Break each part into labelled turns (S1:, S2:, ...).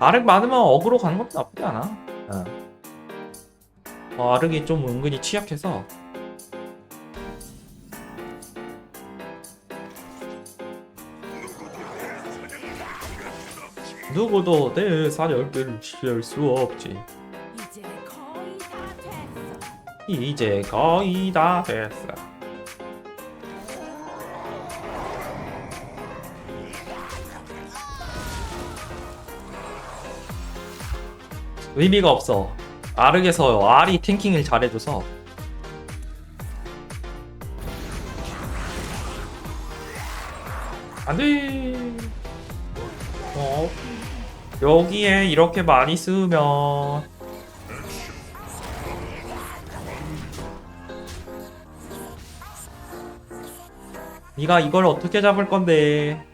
S1: 아륵 많으면 어그로 가는 것도 나쁘지 않아. 어. 어, 아륵이 좀 은근히 취약해서 누구도 내 사냥개를 취할 수 없지.
S2: 이제 거의 다 됐어.
S1: 의미가 없어. 아르에서 알이 탱킹을 잘해줘서 안돼. 어 여기에 이렇게 많이 쓰면 네가 이걸 어떻게 잡을 건데?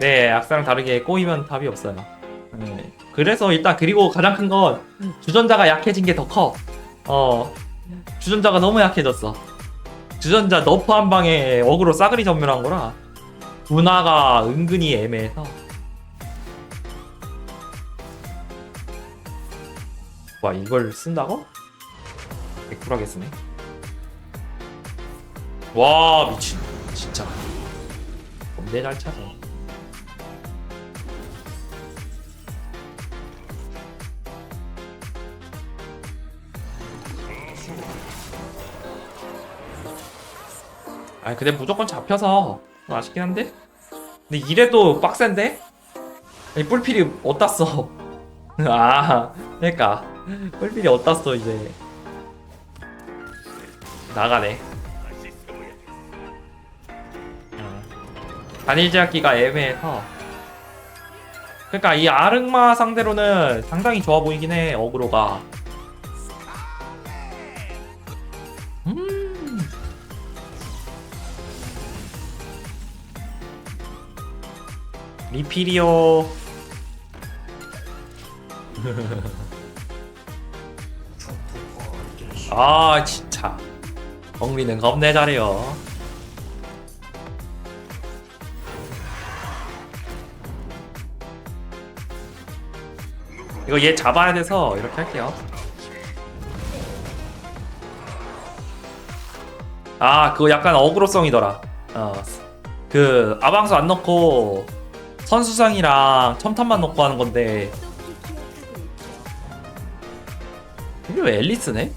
S1: 네, 악사랑 다르게 꼬이면 답이 없어요. 네. 그래서 일단 그리고 가장 큰 건 주전자가 약해진 게 더 커. 어, 주전자가 너무 약해졌어. 주전자 너프 한 방에 어그로 싸그리 전멸한 거라 분화가 은근히 애매해서. 와 이걸 쓴다고? 개꿀하게 쓰네. 와 미친 진짜 겁내 잘찾 아아 근데 무조건 잡혀서 좀 아쉽긴 한데? 근데 이래도 빡센데? 아니 뿔필이 어디다 써? 아 그러니까. 뿔필이 어디다 써 이제. 나가네. 어. 단일 제약기가 애매해서. 그러니까 이 아르마 상대로는 상당히 좋아 보이긴 해 어그로가 리필이요 아 진짜 정리는 겁내 잘해요 이거 얘 잡아야 돼서 이렇게 할게요. 아, 그거 약간 어그로성이더라. 어, 그 아방수 안 넣고 선수상이랑 첨탑만 넣고 하는 건데 이게 왜 앨리스네?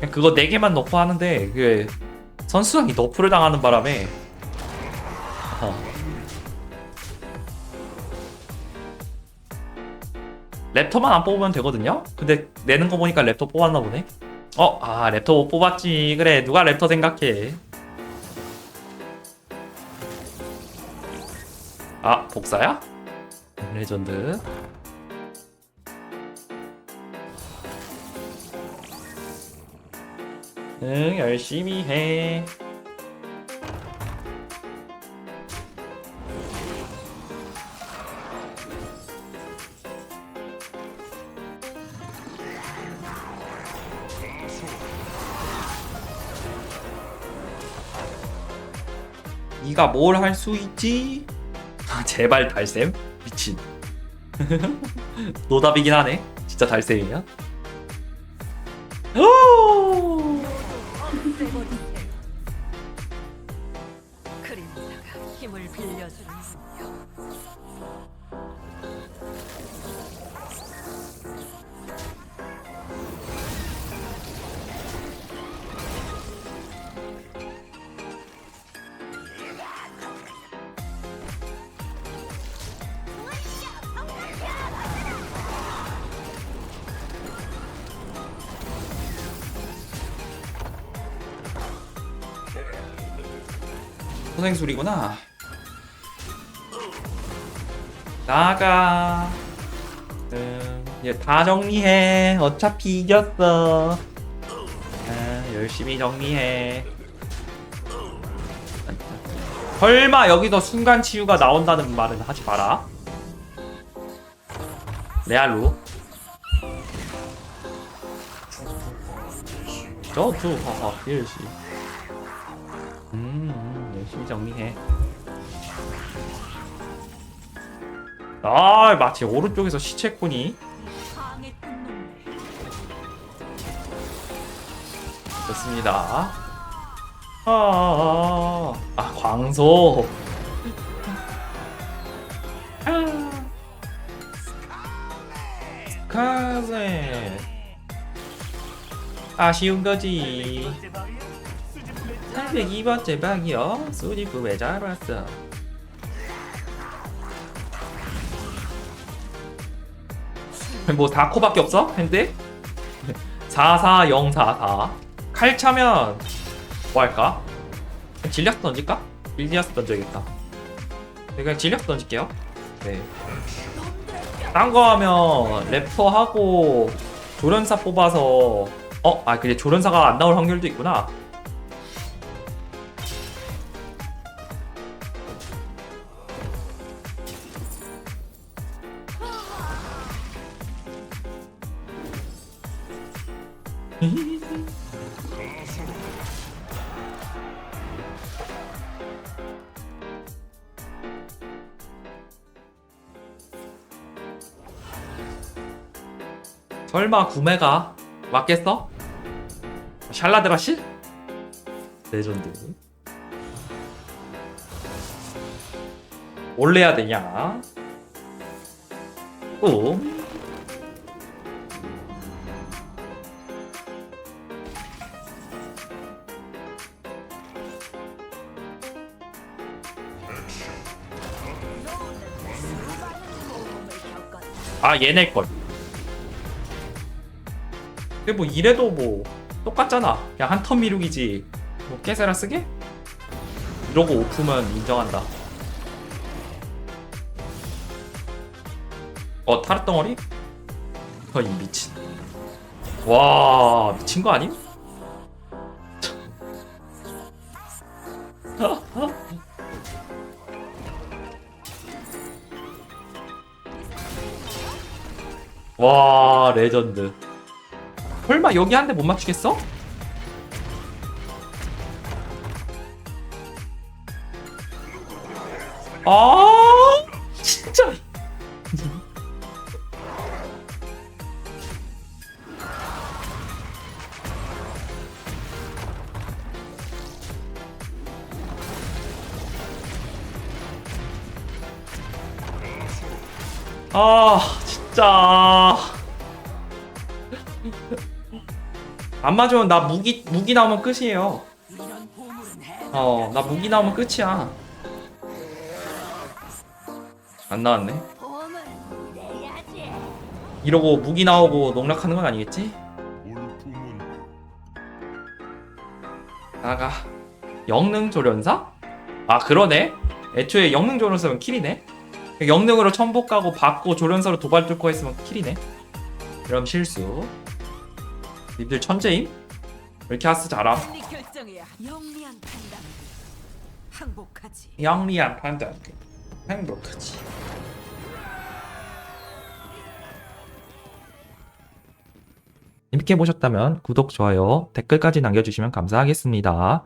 S1: 그냥 그거 4개만 넣고 하는데 그 선수상이 너프를 당하는 바람에 어. 랩터만 안 뽑으면 되거든요? 근데 내는 거 보니까 랩터 뽑았나 보네? 어? 아 랩터 못 뽑았지 그래 누가 랩터 생각해 복사야? 레전드 응 열심히 해 네가 뭘 할 수 있지? 아, 제발 달샘? 미친. 노답이긴 하네. 진짜 달샘이야? 오!
S2: 그림자가 힘을 빌려주는
S1: 소생술이구나. 나가. 응, 이제 다 정리해. 어차피 이겼어. 아, 열심히 정리해. 설마 여기서 순간 치유가 나온다는 말은 하지 마라. 레알로. 저투 하하 일시. 열심히 정리해. 아 마치 오른쪽에서 시체꾼이. 좋습니다. 아, 아 광소. 아. 스카렛. 아쉬운 거지. 802번째 방이요. 수지프 왜 잘 왔어? 뭐 4코밖에 없어? 핸드? 44044 칼 차면 뭐 할까? 질리아스 던질까? 질리아스 던져야겠다 네, 그냥 질리아스 던질게요 네딴 거 하면 래퍼 하고 조련사 뽑아서 어? 아 근데 조련사가 안 나올 확률도 있구나 설마 구매가 맞겠어? 샬라드라시? 레전드 올래야 되냐? 오 아 얘네 걸. 근데 뭐 이래도 뭐 똑같잖아. 그냥 한 턴 미룩이지. 뭐 깨세라 쓰게? 이러고 오프면 인정한다. 어 타르 덩어리? 어이 미친. 와 미친 거 아님? 와 레전드. 설마 여기 한 대 못 맞추겠어? 아 진짜 아 진짜 안 맞으면 나 무기 무기 나오면 끝이에요. 어, 나 무기 나오면 끝이야. 안 나왔네. 이러고 무기 나오고 농락하는 건 아니겠지? 나가. 영능 조련사? 아 그러네. 애초에 영능 조련사면 킬이네. 영능으로 천복 가고 받고 조련사로 도발 뚫고 했으면 킬이네. 그럼 실수. 님들 천재임? 왜 이렇게 하스 잘함?
S2: 네 결정이야. 영리한 판단. 항복하지.
S1: 영리한 판단. 행복하지. 재밌게 보셨다면 구독, 좋아요, 댓글까지 남겨주시면 감사하겠습니다.